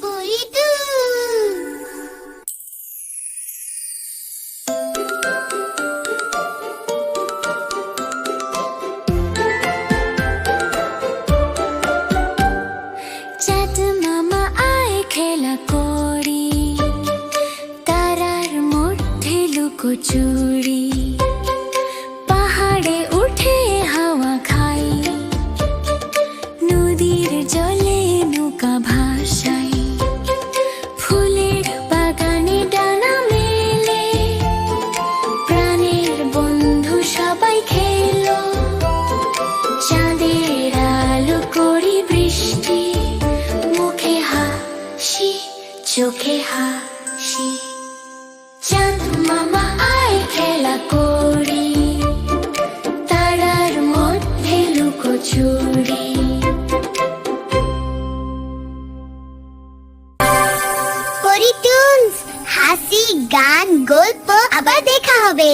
পরি তু চাঁদ মামা আয় খেলা করি তারার মধ্যে পাহাড়ে উঠে হাওয়া খাই নদীর জলে নৌকা ভাসাই হাসি চোখে হাসি। চাঁদ মামা আয় খেলা করি, তারার মধ্যে লুকোচুরি হাসি, গান, গল্প, আবার দেখা হবে।